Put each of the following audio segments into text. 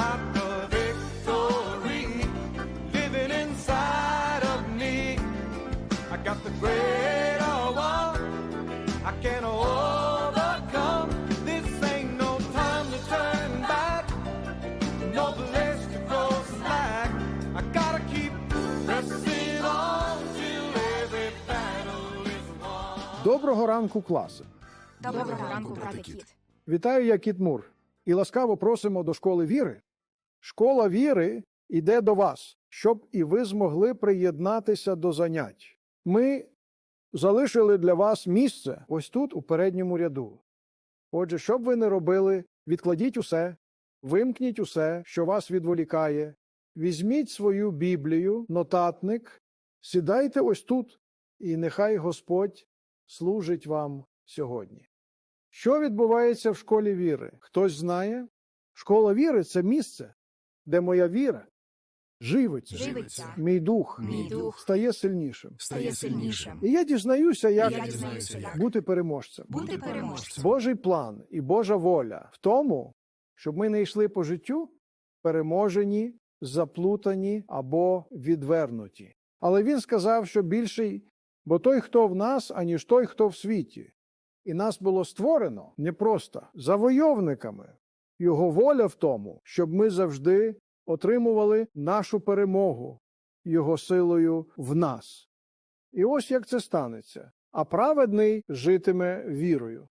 Got the victory living inside of me. I got the greater one. I can overcome. This ain't no time to turn back. No place to go slack. I gotta keep pressing on till every battle is won. Доброго ранку, класи! Доброго ранку, брате кіт. Вітаю, я Кіт Мур, і ласкаво просимо до школи віри. Школа віри йде до вас, щоб і ви змогли приєднатися до занять. Ми залишили для вас місце ось тут, у передньому ряду. Отже, що б ви не робили, відкладіть усе, вимкніть усе, що вас відволікає, візьміть свою Біблію, нотатник, сідайте ось тут, і нехай Господь служить вам сьогодні. Що відбувається в школі віри? Хтось знає? Школа віри це місце, де моя віра живиться, Живиться. мій дух, Мій дух стає сильнішим. стає сильнішим. І я дізнаюся, як, Я дізнаюся, як бути переможцем. бути переможцем. Божий план і Божа воля в тому, щоб ми не йшли по життю переможені, заплутані або відвернуті. Але він сказав, що більший, бо той, хто в нас, аніж той, хто в світі. І нас було створено не просто завойовниками. Його воля в тому, щоб ми завжди отримували нашу перемогу Його силою в нас. І ось як це станеться. А праведний житиме вірою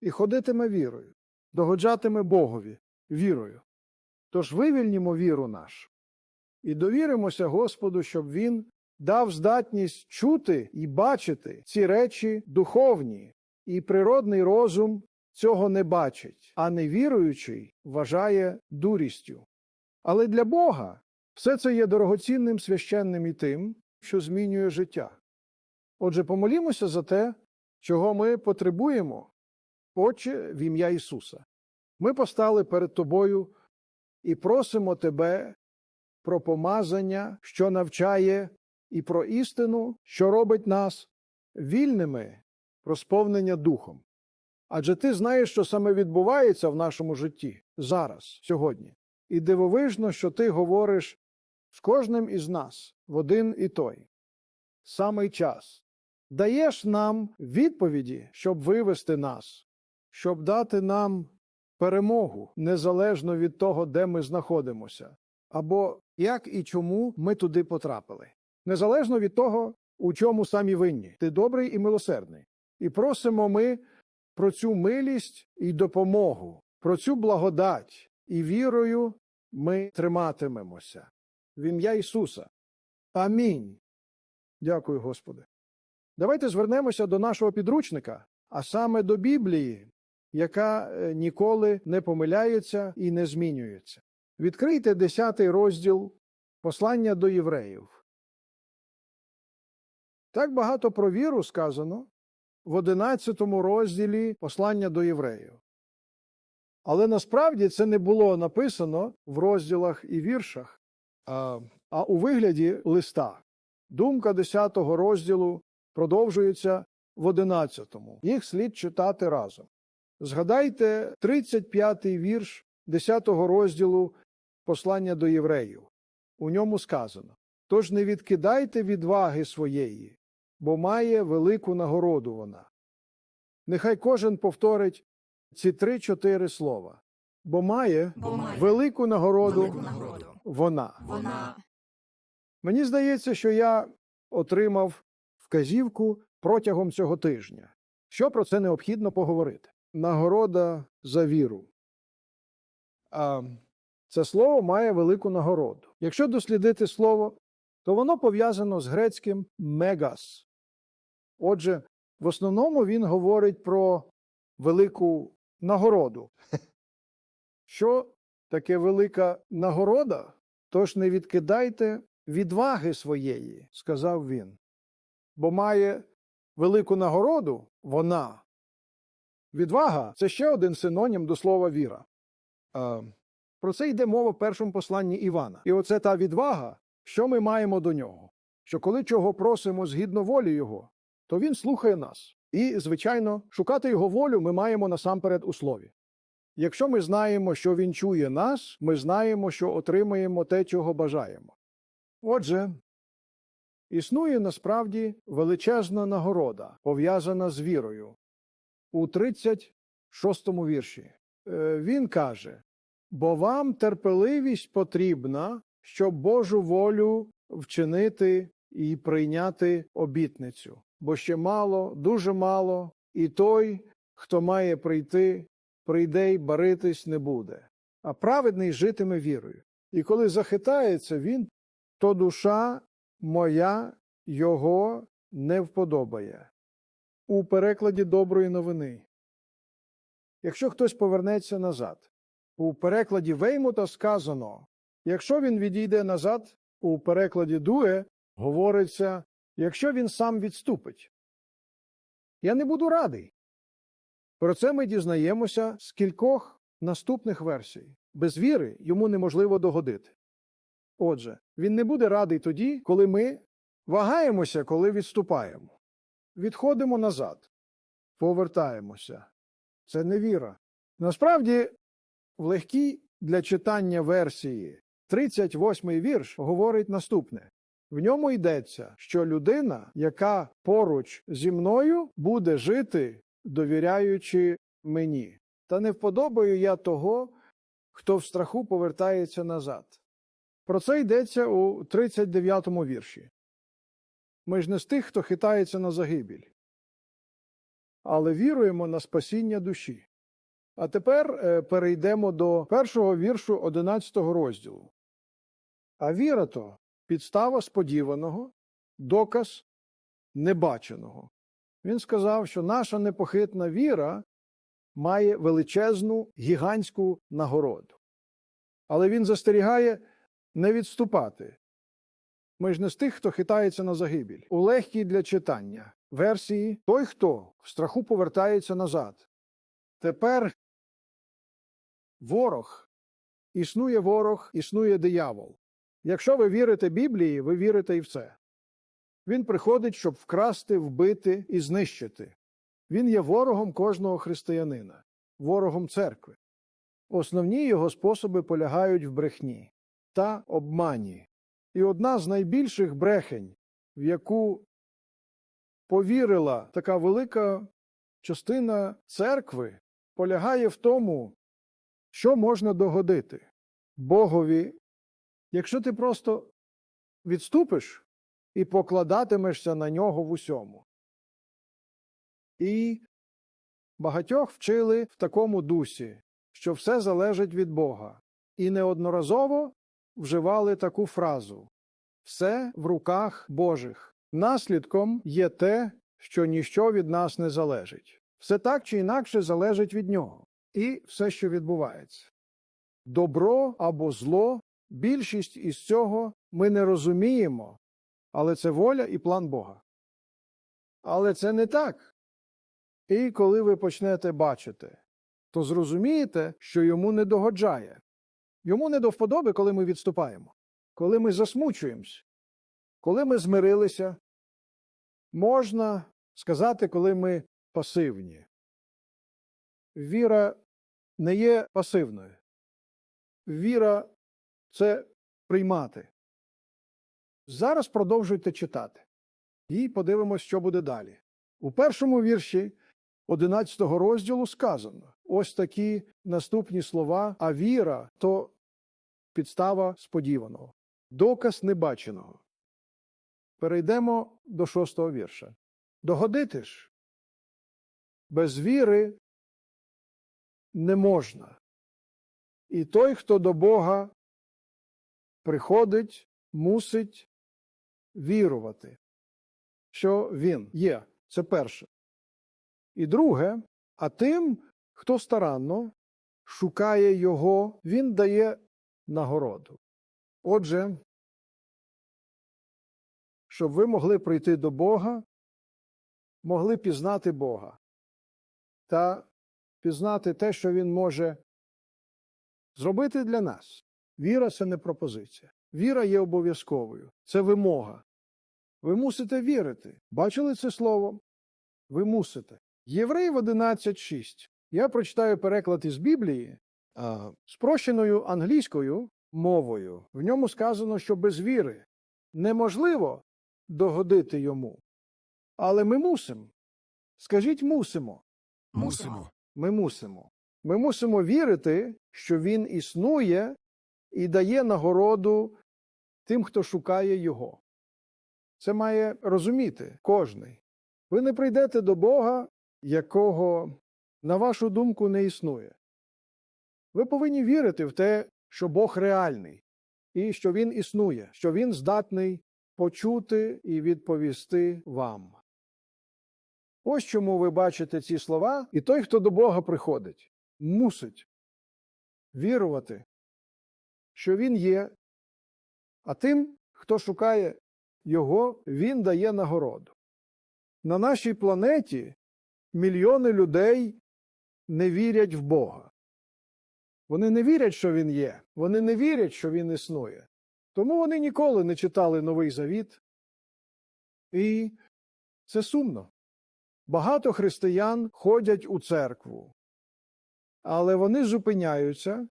і ходитиме вірою, догоджатиме Богові вірою. Тож вивільнімо віру наш і довіримося Господу, щоб Він дав здатність чути і бачити ці речі духовні, і природний розум цього не бачить, а невіруючий вважає дурістю. Але для Бога все це є дорогоцінним священним і тим, що змінює життя. Отже, помолімося за те, чого ми потребуємо, Отче, в ім'я Ісуса. Ми постали перед Тобою і просимо Тебе про помазання, що навчає, і про істину, що робить нас вільними, про сповнення Духом. Адже ти знаєш, що саме відбувається в нашому житті зараз, сьогодні. І дивовижно, що ти говориш з кожним із нас в один і той самий час. Даєш нам відповіді, щоб вивести нас, щоб дати нам перемогу незалежно від того, де ми знаходимося, або як і чому ми туди потрапили, незалежно від того, у чому самі винні. Ти добрий і милосердний. І просимо ми про цю милість і допомогу, про цю благодать, і вірою ми триматимемося. В ім'я Ісуса. Амінь. Дякую, Господи. Давайте звернемося до нашого підручника, а саме до Біблії, яка е, ніколи не помиляється і не змінюється. Відкрийте 10 розділ послання до євреїв. Так багато про віру сказано в 11 розділі послання до євреїв. Але насправді це не було написано в розділах і віршах, а, а у вигляді листа. Думка 10 розділу продовжується в 11. Їх слід читати разом. Згадайте 35-й вірш 10 розділу послання до євреїв. У ньому сказано: Тож не відкидайте відваги своєї, бо має велику нагороду вона. Нехай кожен повторить ці три-чотири слова, бо має, Бо має велику нагороду, велику нагороду. вона. Вона Мені здається, що я отримав вказівку протягом цього тижня. Що про це необхідно поговорити? Нагорода за віру. А, це слово має велику нагороду. Якщо дослідити слово, то воно пов'язано з грецьким мегас. Отже, в основному він говорить про велику нагороду. Що таке велика нагорода? Тож не відкидайте відваги своєї, сказав він, бо має велику нагороду вона. Відвага це ще один синонім до слова віра. А, про це йде мова в першому посланні Івана. І оце та відвага, що ми маємо до нього. Що коли чого просимо згідно волі Його, то він слухає нас. І, звичайно, шукати його волю ми маємо насамперед у слові. Якщо ми знаємо, що він чує нас, ми знаємо, що отримаємо те, чого бажаємо. Отже, існує насправді величезна нагорода, пов'язана з вірою. У 36-му вірші Е, він каже: Бо вам терпеливість потрібна, щоб Божу волю вчинити і прийняти обітницю. Бо ще мало, дуже мало, і той, хто має прийти, прийде й баритись не буде, а праведний житиме вірою. І коли захитається він, то душа моя його не вподобає. У перекладі доброї новини. Якщо хтось повернеться назад, у перекладі Веймута сказано, якщо він відійде назад, у перекладі Дуе говориться, якщо він сам відступить. Я не буду радий. Про це ми дізнаємося з кількох наступних версій. Без віри йому неможливо догодити. Отже, він не буде радий тоді, коли ми вагаємося, коли відступаємо. Відходимо назад, повертаємося. Це не віра. Насправді, в легкій для читання версії 38-й вірш говорить наступне. В ньому йдеться, що людина, яка поруч зі мною буде жити, довіряючи мені. Та не вподобаю я того, хто в страху повертається назад. Про це йдеться у 39-му вірші. Ми ж не з тих, хто хитається на загибіль, але віруємо на спасіння душі. А тепер е, перейдемо до першого віршу 11 розділу. А віра то підстава сподіваного, доказ небаченого. Він сказав, що наша непохитна віра має величезну гігантську нагороду. Але він застерігає не відступати. Ми ж не з тих, хто хитається на загибіль. У легкій для читання версії той, хто в страху повертається назад. Тепер ворог, існує ворог, існує диявол. Якщо ви вірите Біблії, ви вірите і в це. Він приходить, щоб вкрасти, вбити і знищити. Він є ворогом кожного християнина, ворогом церкви. Основні його способи полягають в брехні та обмані. І одна з найбільших брехень, в яку повірила така велика частина церкви, полягає в тому, що можна догодити Богові, якщо ти просто відступиш і покладатимешся на нього в усьому. І багатьох вчили в такому дусі, що все залежить від Бога, і неодноразово вживали таку фразу все в руках Божих. Наслідком є те, що ніщо від нас не залежить. Все так чи інакше залежить від нього і все, що відбувається. Добро або зло, більшість із цього ми не розуміємо, але це воля і план Бога. Але це не так. І коли ви почнете бачити, то зрозумієте, що йому не догоджає. Йому не до вподоби, коли ми відступаємо, коли ми засмучуємось, коли ми змирилися. Можна сказати, коли ми пасивні. Віра не є пасивною. Віра це приймати. Зараз продовжуйте читати. І подивимось, що буде далі. У першому вірші 11 розділу сказано ось такі наступні слова, а віра то підстава сподіваного, доказ небаченого. Перейдемо до шостого вірша. Догодити ж без віри не можна. І той, хто до Бога приходить, мусить вірувати, що Він є. Це перше. І друге, а тим, хто старанно шукає його, він дає нагороду. Отже, щоб ви могли прийти до Бога, могли пізнати Бога та пізнати те, що Він може зробити для нас. Віра це не пропозиція. Віра є обов'язковою. Це вимога. Ви мусите вірити. Бачили це слово? Ви мусите. Євреїв 11.6. Я прочитаю переклад із Біблії а, спрощеною англійською мовою. В ньому сказано, що без віри неможливо догодити йому. Але ми мусимо. Скажіть, мусимо. Мусимо. Ми мусимо. Ми мусимо вірити, що він існує і дає нагороду тим, хто шукає його. Це має розуміти кожний. Ви не прийдете до Бога, якого, на вашу думку, не існує. Ви повинні вірити в те, що Бог реальний, і що Він існує, що Він здатний почути і відповісти вам. Ось чому ви бачите ці слова, і той, хто до Бога приходить, мусить вірувати, що Він є, а тим, хто шукає Його, Він дає нагороду. На нашій планеті мільйони людей не вірять в Бога. Вони не вірять, що Він є, вони не вірять, що Він існує. Тому вони ніколи не читали Новий Завіт. І це сумно. Багато християн ходять у церкву, але вони зупиняються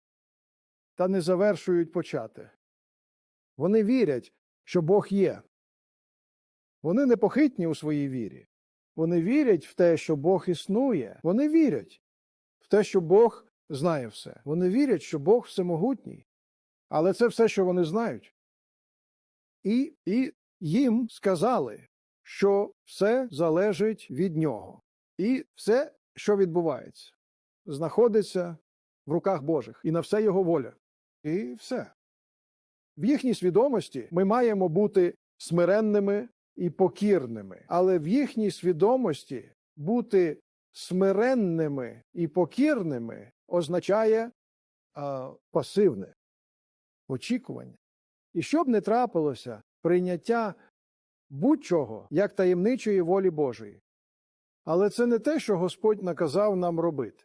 та не завершують почати. Вони вірять, що Бог є. Вони непохитні у своїй вірі. Вони вірять в те, що Бог існує. Вони вірять в те, що Бог знає все. Вони вірять, що Бог всемогутній. Але це все, що вони знають. І, і їм сказали, що все залежить від нього. І все, що відбувається, знаходиться в руках Божих і на все його воля. І все. В їхній свідомості ми маємо бути смиренними і покірними, але в їхній свідомості бути смиренними і покірними означає а, пасивне очікування. І щоб не трапилося прийняття будь-чого як таємничої волі Божої. Але це не те, що Господь наказав нам робити.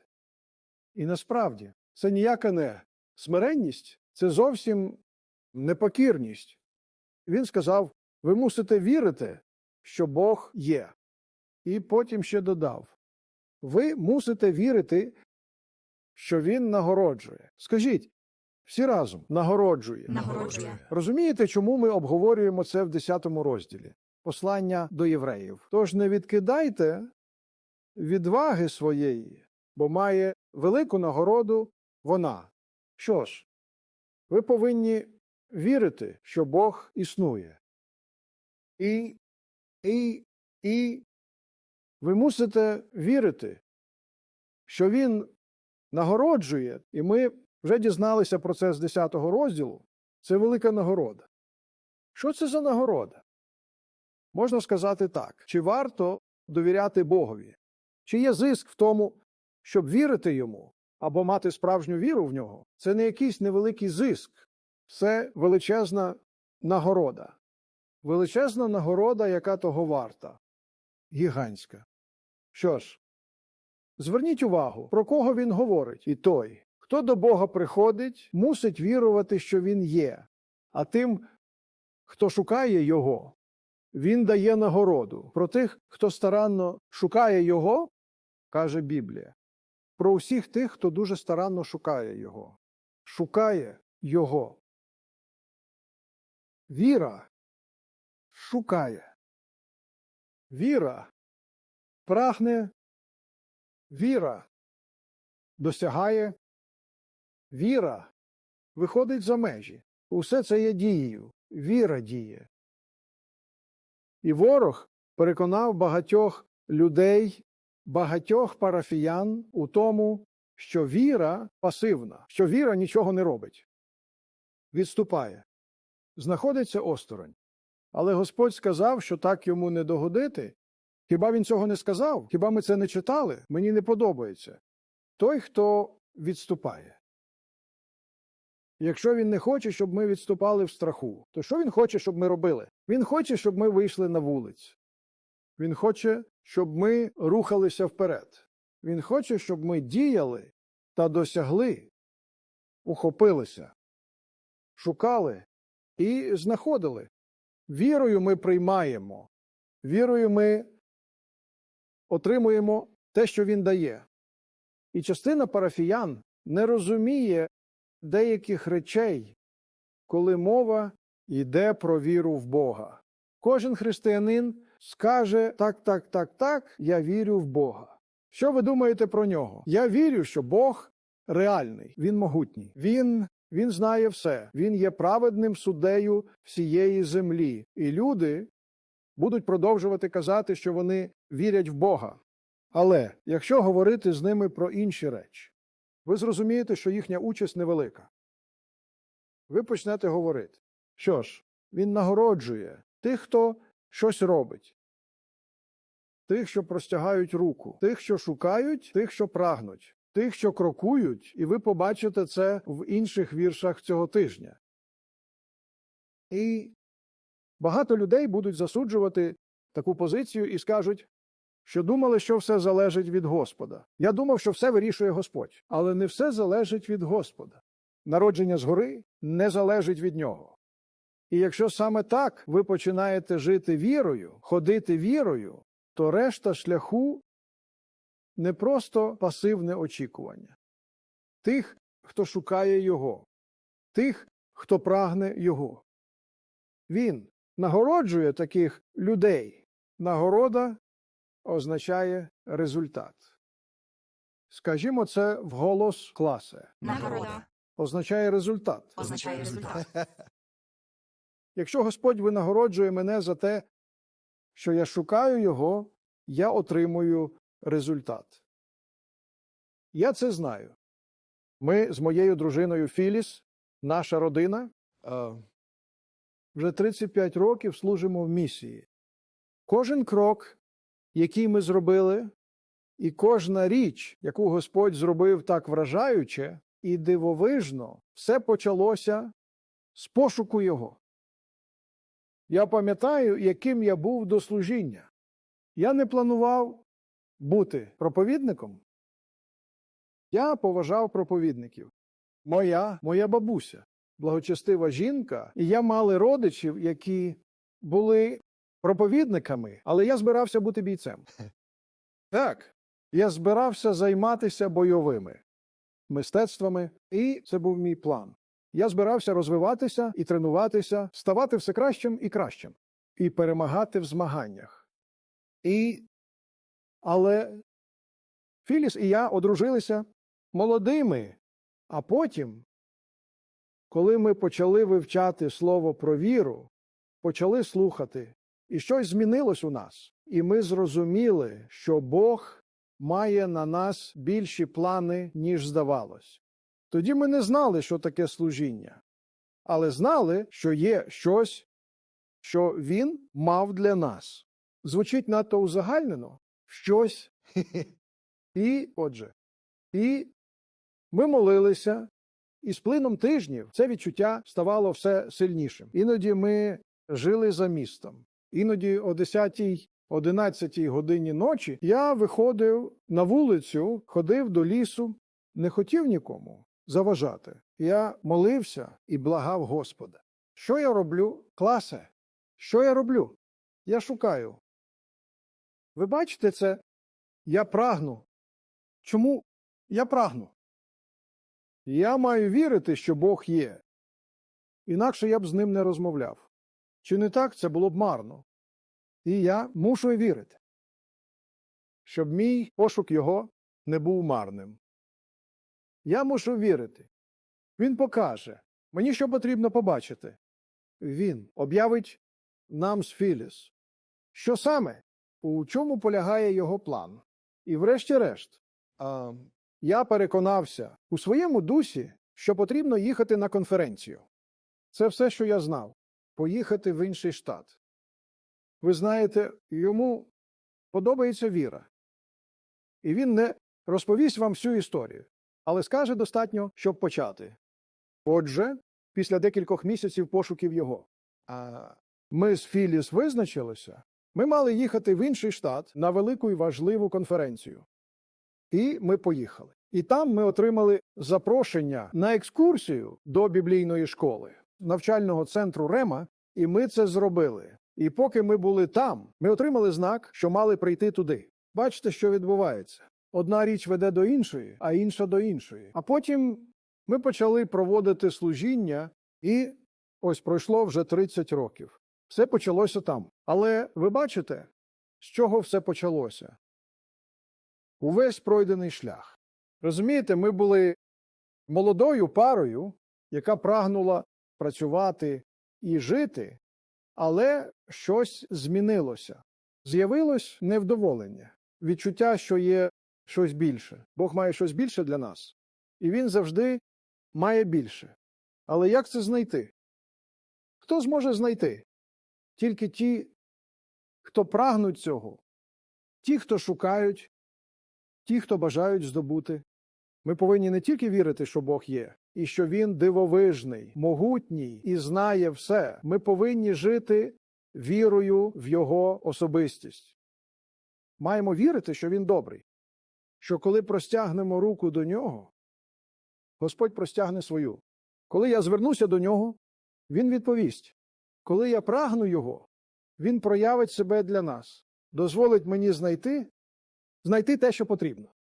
І насправді це ніяка не смиренність, це зовсім непокірність. Він сказав: ви мусите вірити, що Бог є. І потім ще додав: ви мусите вірити, що Він нагороджує. Скажіть, всі разом нагороджує. Нагороджує. Розумієте, чому ми обговорюємо це в 10 розділі послання до євреїв? Тож не відкидайте відваги своєї, бо має велику нагороду вона. Що ж, ви повинні вірити, що Бог існує. І, і, і ви мусите вірити, що Він нагороджує, і ми вже дізналися про це з 10 розділу. Це велика нагорода. Що це за нагорода? Можна сказати так: чи варто довіряти Богові? Чи є зиск в тому, щоб вірити йому або мати справжню віру в нього? Це не якийсь невеликий зиск, це величезна нагорода. Величезна нагорода, яка того варта. Гігантська. Що ж, зверніть увагу, про кого він говорить, і той, хто до Бога приходить, мусить вірувати, що він є, а тим, хто шукає його, він дає нагороду. Про тих, хто старанно шукає його, каже Біблія. Про усіх тих, хто дуже старанно шукає його. Шукає його. Віра шукає. Віра прагне. Віра досягає. Віра виходить за межі. Усе це є дією. Віра діє. І ворог переконав багатьох людей, багатьох парафіян у тому, що віра пасивна, що віра нічого не робить. Відступає, знаходиться осторонь. Але Господь сказав, що так йому не догодити. Хіба він цього не сказав? Хіба ми це не читали? Мені не подобається. Той, хто відступає. Якщо він не хоче, щоб ми відступали в страху, то що він хоче, щоб ми робили? Він хоче, щоб ми вийшли на вулицю. Він хоче, щоб ми рухалися вперед. Він хоче, щоб ми діяли та досягли, ухопилися, шукали і знаходили. Вірою ми приймаємо, вірою ми отримуємо те, що він дає. І частина парафіян не розуміє деяких речей, коли мова йде про віру в Бога. Кожен християнин скаже так, так, так, так, я вірю в Бога. Що ви думаєте про нього? Я вірю, що Бог реальний, він могутній. Він, він знає все. Він є праведним суддею всієї землі. І люди будуть продовжувати казати, що вони вірять в Бога. Але якщо говорити з ними про інші речі, ви зрозумієте, що їхня участь невелика. Ви почнете говорити. Що ж, він нагороджує тих, хто щось робить, тих, що простягають руку, тих, що шукають, тих, що прагнуть, тих, що крокують, і ви побачите це в інших віршах цього тижня. І багато людей будуть засуджувати таку позицію і скажуть, що думали, що все залежить від Господа. Я думав, що все вирішує Господь, але не все залежить від Господа. Народження згори не залежить від нього. І якщо саме так ви починаєте жити вірою, ходити вірою, то решта шляху не просто пасивне очікування тих, хто шукає його, тих, хто прагне його. Він нагороджує таких людей. Нагорода означає результат. Скажімо це вголос класе. Нагорода Означає результат. означає результат. Якщо Господь винагороджує мене за те, що я шукаю Його, я отримую результат. Я це знаю. Ми з моєю дружиною Філіс, наша родина, е, вже 35 років служимо в місії. Кожен крок, який ми зробили, і кожна річ, яку Господь зробив так вражаюче і дивовижно, все почалося з пошуку Його. Я пам'ятаю, яким я був до служіння. Я не планував бути проповідником. Я поважав проповідників. Моя, моя бабуся, благочестива жінка, і я мали родичів, які були проповідниками, але я збирався бути бійцем. Так, я збирався займатися бойовими мистецтвами, і це був мій план. Я збирався розвиватися і тренуватися, ставати все кращим і кращим, і перемагати в змаганнях. І... Але Філіс і я одружилися молодими, а потім, коли ми почали вивчати слово про віру, почали слухати, і щось змінилось у нас, і ми зрозуміли, що Бог має на нас більші плани, ніж здавалось. Тоді ми не знали, що таке служіння, але знали, що є щось, що він мав для нас. Звучить надто узагальнено щось. І, отже, і ми молилися, і з плином тижнів це відчуття ставало все сильнішим. Іноді ми жили за містом. Іноді о 10 11 годині ночі я виходив на вулицю, ходив до лісу, не хотів нікому заважати. Я молився і благав Господа. Що я роблю? Класе, що я роблю? Я шукаю. Ви бачите це? Я прагну. Чому я прагну? Я маю вірити, що Бог є. Інакше я б з ним не розмовляв. Чи не так це було б марно? І я мушу вірити, щоб мій пошук його не був марним. Я мушу вірити. Він покаже мені, що потрібно побачити. Він об'явить нам з Філіс. Що саме? У чому полягає його план? І врешті-решт, я переконався у своєму дусі, що потрібно їхати на конференцію. Це все, що я знав поїхати в інший штат. Ви знаєте, йому подобається віра. І він не розповість вам всю історію, але скаже достатньо, щоб почати. Отже, після декількох місяців пошуків його, ми з Філіс визначилися, ми мали їхати в інший штат на велику і важливу конференцію. І ми поїхали. І там ми отримали запрошення на екскурсію до біблійної школи, навчального центру Рема, і ми це зробили. І поки ми були там, ми отримали знак, що мали прийти туди. Бачите, що відбувається. Одна річ веде до іншої, а інша до іншої. А потім ми почали проводити служіння, і ось пройшло вже 30 років. Все почалося там. Але ви бачите, з чого все почалося? Увесь пройдений шлях. Розумієте, ми були молодою парою, яка прагнула працювати і жити, але щось змінилося. З'явилось невдоволення, відчуття, що є щось більше. Бог має щось більше для нас, і Він завжди має більше. Але як це знайти? Хто зможе знайти? Тільки ті, хто прагнуть цього, ті, хто шукають, ті, хто бажають здобути. Ми повинні не тільки вірити, що Бог є, і що Він дивовижний, могутній і знає все. Ми повинні жити вірою в Його особистість. Маємо вірити, що Він добрий, що коли простягнемо руку до нього, Господь простягне свою. Коли я звернуся до нього, Він відповість. Коли я прагну Його, Він проявить себе для нас, дозволить мені знайти, знайти те, що потрібно.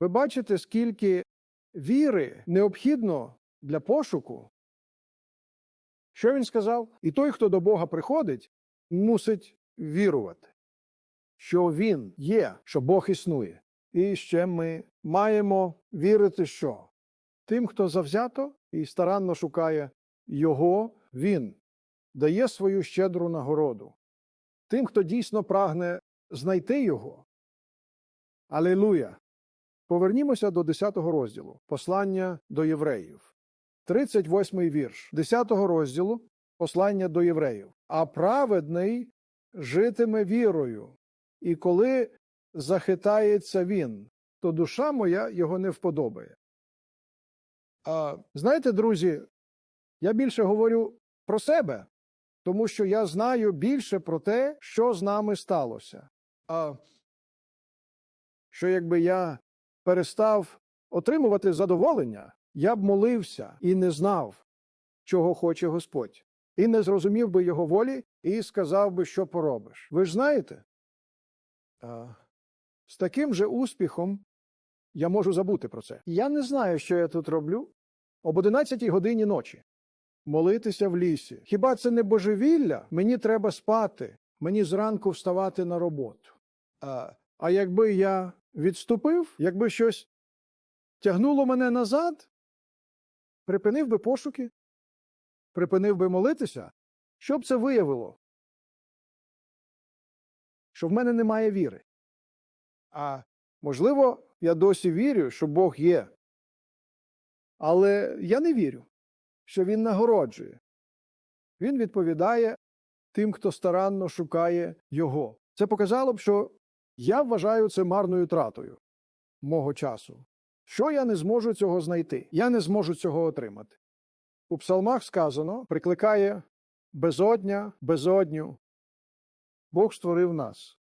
Ви бачите, скільки віри необхідно для пошуку. Що він сказав? І той, хто до Бога приходить, мусить вірувати, що Він є, що Бог існує. І ще ми маємо вірити, що тим, хто завзято і старанно шукає Його, Він дає свою щедру нагороду. Тим, хто дійсно прагне знайти Його. Алілуя! Повернімося до 10 розділу Послання до євреїв. 38 вірш 10 розділу Послання до євреїв. А праведний житиме вірою, і коли захитається він, то душа моя його не вподобає. А, знаєте, друзі, я більше говорю про себе, тому що я знаю більше про те, що з нами сталося. А, що якби я перестав отримувати задоволення, я б молився і не знав, чого хоче Господь, і не зрозумів би його волі, і сказав би, що поробиш. Ви ж знаєте, з таким же успіхом я можу забути про це. Я не знаю, що я тут роблю об 11 годині ночі. Молитися в лісі. Хіба це не божевілля? Мені треба спати, мені зранку вставати на роботу. А, а якби я відступив, якби щось тягнуло мене назад, припинив би пошуки, припинив би молитися, що б це виявило? Що в мене немає віри. А можливо, я досі вірю, що Бог є. Але я не вірю, що Він нагороджує. Він відповідає тим, хто старанно шукає Його. Це показало б, що я вважаю це марною тратою мого часу. Що я не зможу цього знайти? Я не зможу цього отримати. У псалмах сказано, прикликає безодня, безодню. Бог створив нас.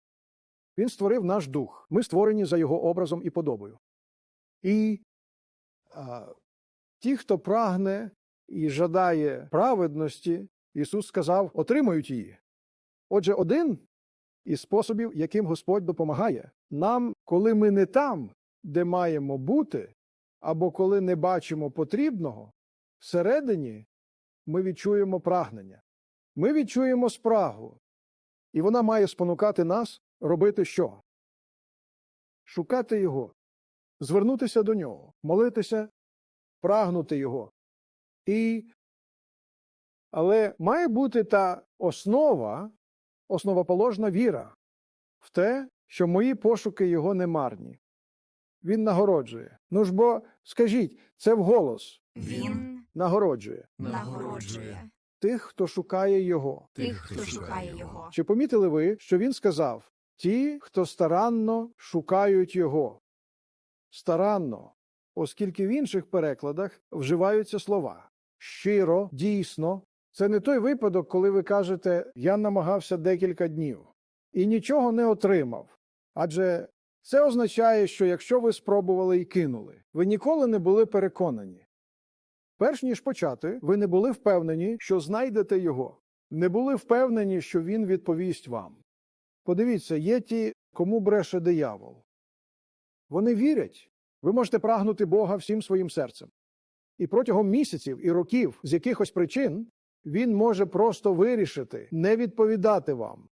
Він створив наш дух. Ми створені за його образом і подобою. І а, ті, хто прагне і жадає праведності, Ісус сказав, отримають її. Отже, один із способів, яким Господь допомагає нам, коли ми не там, де маємо бути, або коли не бачимо потрібного, всередині ми відчуємо прагнення. Ми відчуємо спрагу, і вона має спонукати нас робити що? Шукати Його, звернутися до нього, молитися, прагнути Його. І... Але має бути та основа, основоположна віра в те, що мої пошуки його не марні. Він нагороджує. Ну ж бо скажіть, це вголос Він нагороджує нагороджує тих, хто шукає його. тих, хто шукає його. Чи помітили ви, що він сказав ті, хто старанно шукають його? Старанно, оскільки в інших перекладах вживаються слова щиро, дійсно. Це не той випадок, коли ви кажете я намагався декілька днів і нічого не отримав. Адже це означає, що якщо ви спробували і кинули, ви ніколи не були переконані. Перш ніж почати, ви не були впевнені, що знайдете його, не були впевнені, що він відповість вам. Подивіться, є ті, кому бреше диявол. Вони вірять. Ви можете прагнути Бога всім своїм серцем. І протягом місяців і років з якихось причин він може просто вирішити не відповідати вам.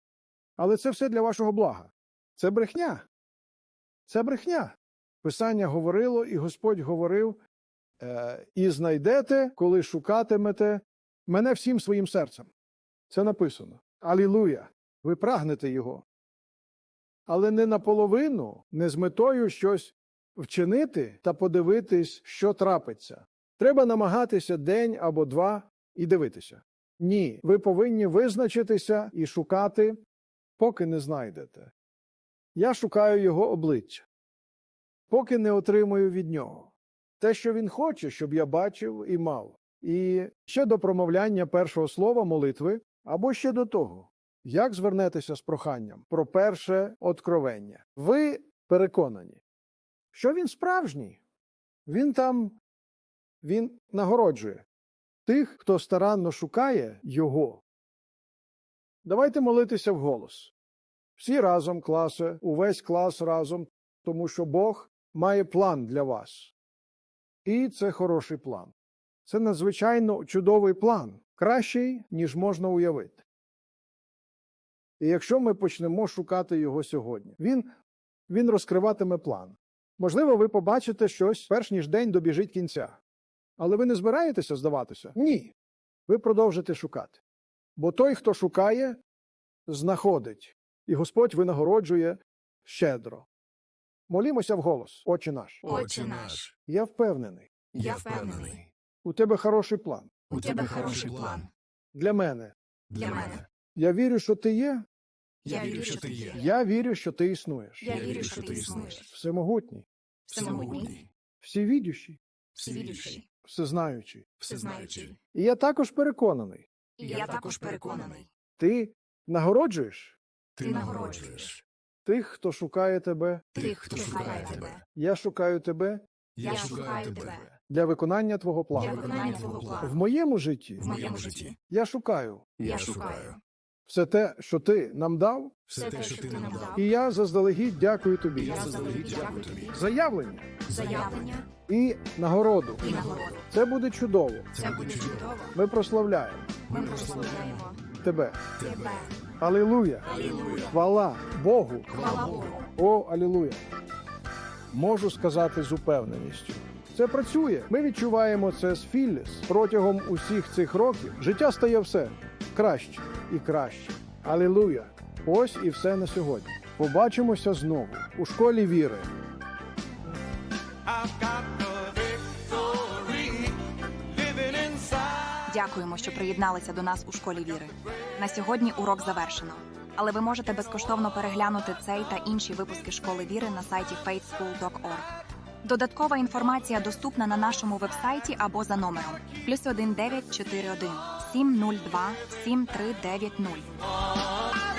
Але це все для вашого блага. Це брехня. Це брехня. Писання говорило, і Господь говорив: е, і знайдете, коли шукатимете мене всім своїм серцем. Це написано. Алілуя! Ви прагнете його. Але не наполовину, не з метою щось вчинити та подивитись, що трапиться. Треба намагатися день або два і дивитися. Ні, ви повинні визначитися і шукати, поки не знайдете. Я шукаю його обличчя, поки не отримую від нього те, що він хоче, щоб я бачив і мав. І ще до промовляння першого слова молитви, або ще до того, як звернетеся з проханням про перше откровення. Ви переконані, що він справжній, він там він нагороджує тих, хто старанно шукає його. Давайте молитися вголос. Всі разом, класе, увесь клас разом, тому що Бог має план для вас. І це хороший план. Це надзвичайно чудовий план, кращий, ніж можна уявити. І якщо ми почнемо шукати його сьогодні, він, він розкриватиме план. Можливо, ви побачите щось, перш ніж день добіжить кінця. Але ви не збираєтеся здаватися? Ні. Ви продовжите шукати. Бо той, хто шукає, знаходить, і Господь винагороджує щедро. Молімося вголос, Отче наш. Отче наш, Я впевнений, я впевнений, у тебе хороший план. у тебе хороший план. Для мене. Для мене. Я вірю, що ти є. Я вірю, що ти є. Я вірю, що ти існуєш. Я вірю, що ти існуєш. Всемогутній, Всемогутній, всівідющий, всевідючий, всезнаючий. всезнаючий. І я також переконаний, І я також переконаний. ти нагороджуєш Ти нагороджуєш тих, хто шукає тебе. тих, хто шукає тебе. Я шукаю тебе Я шукаю тебе для виконання твого для плану. виконання твого В моєму житті В моєму житті я шукаю я шукаю все те, що ти нам дав, все те, що ти нам дав. і я заздалегідь дякую тобі Я заздалегідь дякую тобі. за явлення Заявлення і нагороду. і нагороду. Це буде чудово. Це буде чудово. Ми прославляємо Ми прославляємо тебе. тебе. Алілуя! Алілуя. Хвала Богу! Хвала Богу. О, алілуя! Можу сказати з упевненістю. Це працює. Ми відчуваємо це з Філліс. Протягом усіх цих років життя стає все краще і краще. Алілуя! Ось і все на сьогодні. Побачимося знову у школі віри. Дякуємо, що приєдналися до нас у школі віри. На сьогодні урок завершено. Але ви можете безкоштовно переглянути цей та інші випуски школи віри на сайті faithschool.org. Додаткова інформація доступна на нашому вебсайті або за номером плюс 1941 702 7390.